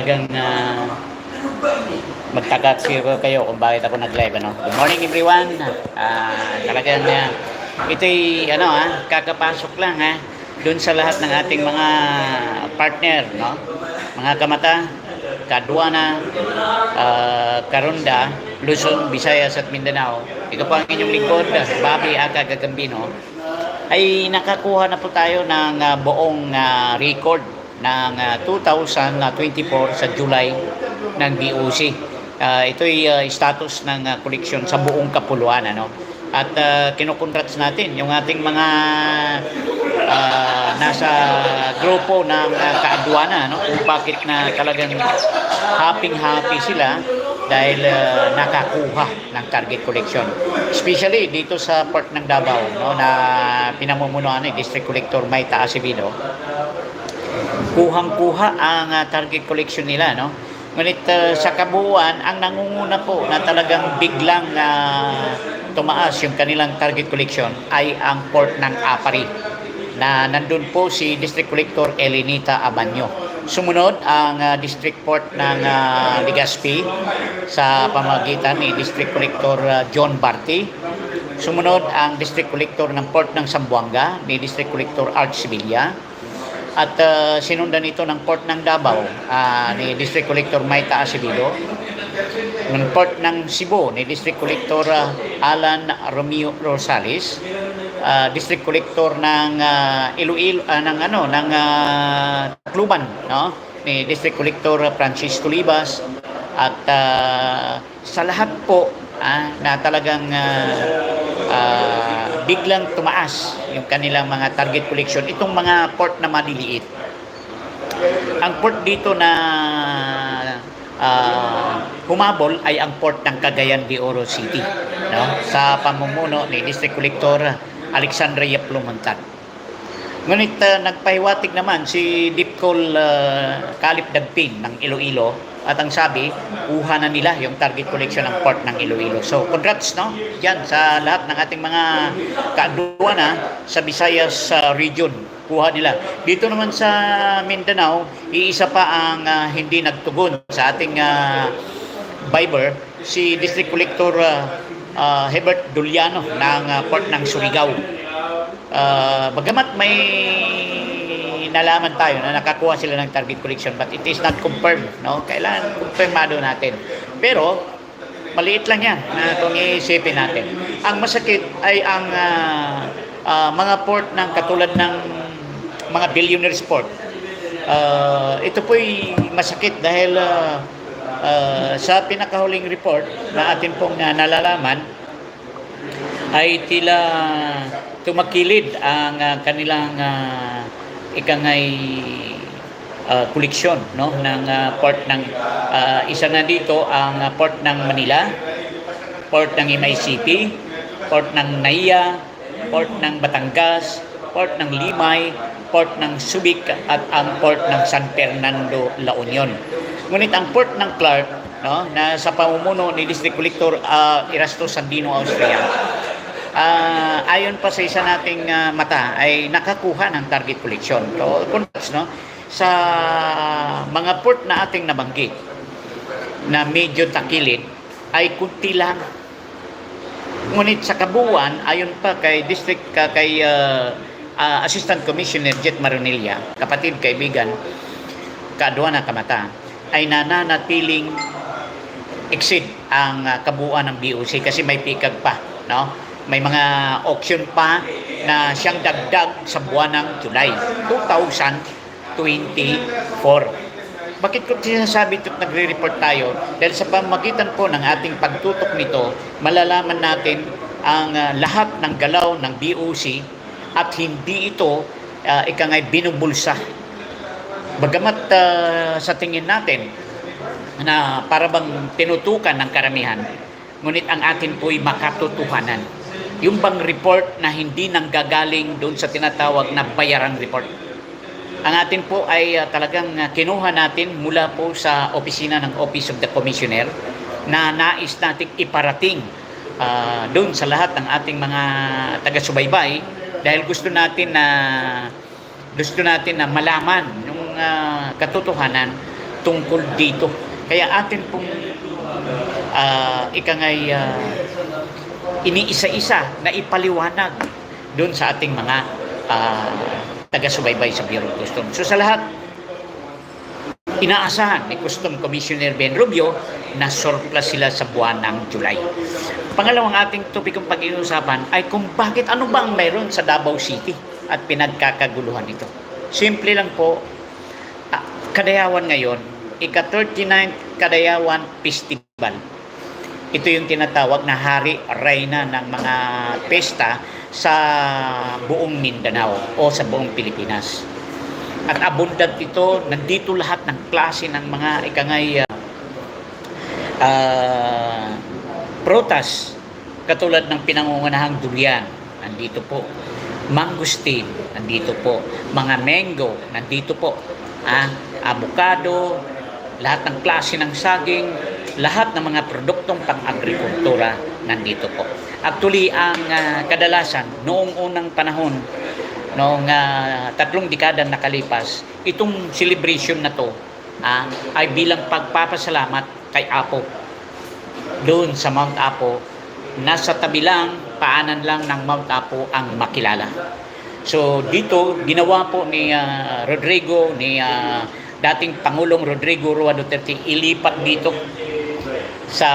Talagang uh, magtagat siguro kayo kung bakit ako nag-live. Ano? Good morning everyone. Ah, talagang uh, ito'y ano, ah, kakapasok lang ha, doon sa lahat ng ating mga partner. No? Mga kamata, Kadwana, uh, Karunda, Luzon, Visayas at Mindanao. Ito po ang inyong lingkod, Bobby Aka Gagambino. Ay nakakuha na po tayo ng uh, buong uh, record ng uh, 2024 sa July ng BOC. Uh, ito'y uh, status ng uh, sa buong Kapuluan. Ano? At uh, kinukongrats natin yung ating mga uh, nasa grupo ng uh, kaadwana no? kung bakit na talagang happy-happy sila dahil uh, nakakuha ng target collection. Especially dito sa port ng Davao no, na pinamumunuan ni District Collector Maita Acevedo kuhang-kuha ang uh, target collection nila no? Ngunit uh, sa kabuuan ang nangunguna po na talagang biglang uh, tumaas yung kanilang target collection ay ang port ng Apari na nandun po si District Collector Elenita Abanyo. Sumunod ang uh, District Port ng uh, Legazpi sa pamagitan ni District Collector uh, John Barty. Sumunod ang District Collector ng Port ng Sambuanga ni District Collector Art Sevilla at uh, sinundan ito ng Port ng Davao uh, ni District Collector Maita Acevedo. Ng Port ng Cebu ni District Collector uh, Alan Romeo Rosales. Uh, District Collector ng uh, Iloilo uh, ng ano ng uh, Tacloban no? Ni District Collector Francis Tulibas at uh, sa lahat po uh, na talagang uh, uh, biglang tumaas yung kanilang mga target collection. Itong mga port na maliliit. Ang port dito na uh, humabol ay ang port ng Cagayan de Oro City no? Sa pamumuno ni District Collector Alexandria Plumontan ngunit uh, nagpahiwatig naman si Dipcol uh, Kalip Dagpin ng Iloilo at ang sabi, kuha na nila yung target collection ng port ng Iloilo. So, congrats, no? Yan, sa lahat ng ating mga kaaduana sa Visayas uh, region. Kuha nila. Dito naman sa Mindanao, iisa pa ang uh, hindi nagtugon sa ating uh, Viber, si District Collector uh, uh, Hebert Duliano ng uh, port ng Surigao. Uh, bagamat may nalaman tayo na nakakuha sila ng target collection but it is not confirmed no? Kailangan kumpirmado natin. Pero maliit lang yan na kung iisipin natin. Ang masakit ay ang uh, uh, mga port ng katulad ng mga billionaires port uh, ito po'y masakit dahil uh, uh, sa pinakahuling report na atin pong uh, nalalaman ay tila tumakilid ang uh, kanilang uh, ikangay uh, koleksyon no ng uh, port ng uh, isa na dito ang uh, port ng Manila, port ng MICP, port ng Naiya, port ng Batangas, port ng Limay, port ng Subic at ang port ng San Fernando La Union. Ngunit ang port ng Clark no na sa pamumuno ni District Collector uh, Erasto Sandino Austria uh, ayon pa sa isa nating uh, mata ay nakakuha ng target collection. So, congrats, no? Sa mga port na ating nabanggit na medyo takilid ay kunti lang. Ngunit sa kabuuan, ayon pa kay district ka kay uh, uh, Assistant Commissioner Jet Maronilla, kapatid kaibigan, kaadwana kamata, ay nananatiling exceed ang uh, kabuuan ng BOC kasi may pikag pa, no? May mga auction pa na siyang dagdag sa buwan ng July 2024. Bakit ko sinasabi ito at nagre-report tayo? Dahil sa pamagitan po ng ating pagtutok nito, malalaman natin ang uh, lahat ng galaw ng BOC at hindi ito uh, ikangay binubulsa. Bagamat uh, sa tingin natin na para bang tinutukan ng karamihan, ngunit ang atin po'y makatotohanan yung bang report na hindi nanggagaling doon sa tinatawag na bayarang report. Ang atin po ay uh, talagang uh, kinuha natin mula po sa opisina ng Office of the Commissioner na nais nating iparating uh, doon sa lahat ng ating mga taga-subaybay dahil gusto natin na gusto natin na malaman yung uh, katotohanan tungkol dito. Kaya atin pong uh, ikangay ah, iniisa-isa na ipaliwanag doon sa ating mga ah, taga-subaybay sa Bureau of Customs. So sa lahat, inaasahan ni Custom Commissioner Ben Rubio na surplus sila sa buwan ng July. Pangalawang ating topikong pag-iusapan ay kung bakit ano ba ang mayroon sa Davao City at pinagkakaguluhan ito. Simple lang po, ah, Kadayawan ngayon, ika-39 Kadayawan Festival. Ito yung tinatawag na hari reyna ng mga pesta sa buong Mindanao o sa buong Pilipinas. At abundant ito, nandito lahat ng klase ng mga ikangay uh, uh, prutas katulad ng pinangungunahang durian, nandito po. Mangustin, nandito po. Mga mango, nandito po. Ah, avocado, lahat ng klase ng saging, lahat ng mga produktong pang-agrikultura nandito po. Actually, ang ah, kadalasan, noong unang panahon, noong ah, tatlong dekada nakalipas, itong celebration na to ah, ay bilang pagpapasalamat kay Apo. Doon sa Mount Apo, nasa tabi lang, paanan lang ng Mount Apo ang makilala. So dito, ginawa po ni ah, Rodrigo, ni ah, dating Pangulong Rodrigo Rua Duterte, ilipat dito sa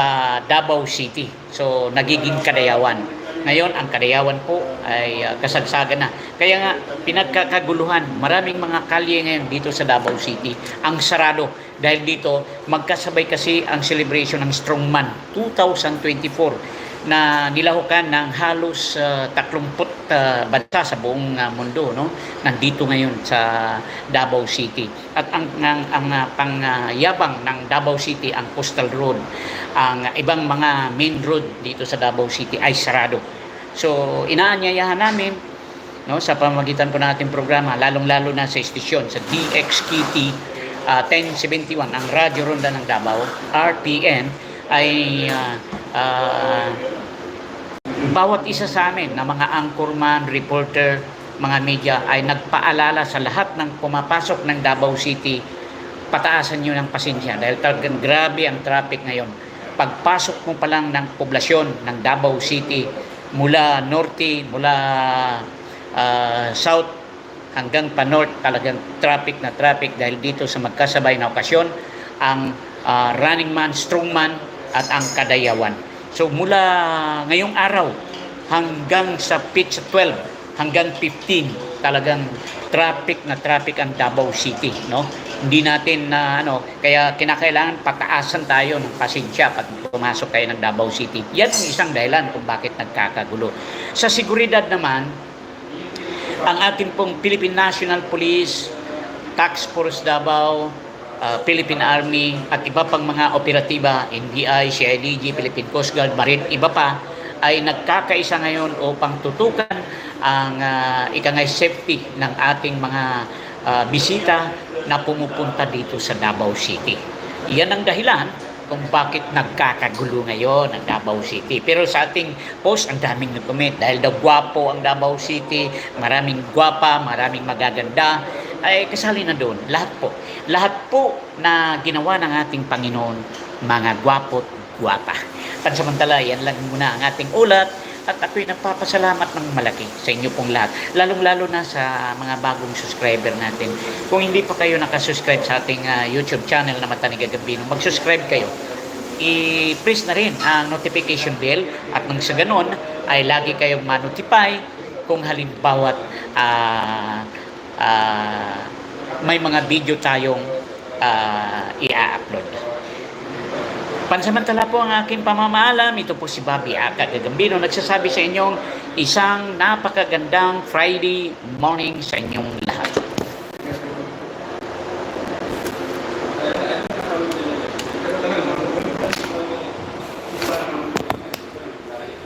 Davao City. So nagiging Kadayawan. Ngayon, ang Kadayawan po ay ah, kasagsagan na. Kaya nga, pinagkakaguluhan. Maraming mga kalye ngayon dito sa Davao City. Ang sarado. Dahil dito, magkasabay kasi ang celebration ng Strongman 2024 na nilahukan ng halos uh, 30 uh, bansa sa buong uh, mundo no? Nandito ngayon sa Davao City. At ang ang, ang uh, pangyabang ng Davao City ang coastal road ang ibang mga main road dito sa Davao City ay sarado. So inaanyayahan namin no sa pamamagitan po nating programa lalong-lalo na sa estasyon sa DXKT uh, 1071 ang Radyo Ronda ng Davao RPN ay uh, uh, bawat isa sa amin na mga anchorman, reporter, mga media ay nagpaalala sa lahat ng pumapasok ng Davao City pataasan nyo ng pasensya dahil talagang grabe ang traffic ngayon. Pagpasok mo pa lang ng poblasyon ng Davao City mula norte, mula uh, south hanggang pa north talagang traffic na traffic dahil dito sa magkasabay na okasyon ang uh, running man, strong man at ang kadayawan. So mula ngayong araw hanggang sa pitch 12 hanggang 15 talagang traffic na traffic ang Davao City no? Hindi natin na ano kaya kinakailangan pataasan tayo ng pasensya pag pumasok kayo ng Davao City. Yan ang isang dahilan kung bakit nagkakagulo. Sa seguridad naman ang ating pong Philippine National Police Tax Force Davao uh, Philippine Army at iba pang mga operatiba, NBI, CIDG, Philippine Coast Guard, Marine, iba pa ay nagkakaisa ngayon upang tutukan ang uh, ikangay safety ng ating mga uh, bisita na pumupunta dito sa Davao City. Iyan ang dahilan kung bakit nagkakagulo ngayon ang Davao City. Pero sa ating post, ang daming nag-comment dahil daw gwapo ang Davao City, maraming gwapa, maraming magaganda, ay kasali na doon. Lahat po. Lahat po na ginawa ng ating Panginoon, mga gwapo't gwapa. Pansamantala, yan lang muna ang ating ulat at ako'y nagpapasalamat ng malaki sa inyo pong lahat. Lalong-lalo na sa mga bagong subscriber natin. Kung hindi pa kayo nakasubscribe sa ating uh, YouTube channel na Matanig Gagambino, mag-subscribe kayo. I-press na rin ang notification bell at nang sa ganon ay lagi kayong ma-notify kung halimbawa uh, uh, may mga video tayong uh, i-upload. Pansamantala po ang aking pamamaalam. Ito po si Bobby Aka Gagambino nagsasabi sa inyong isang napakagandang Friday morning sa inyong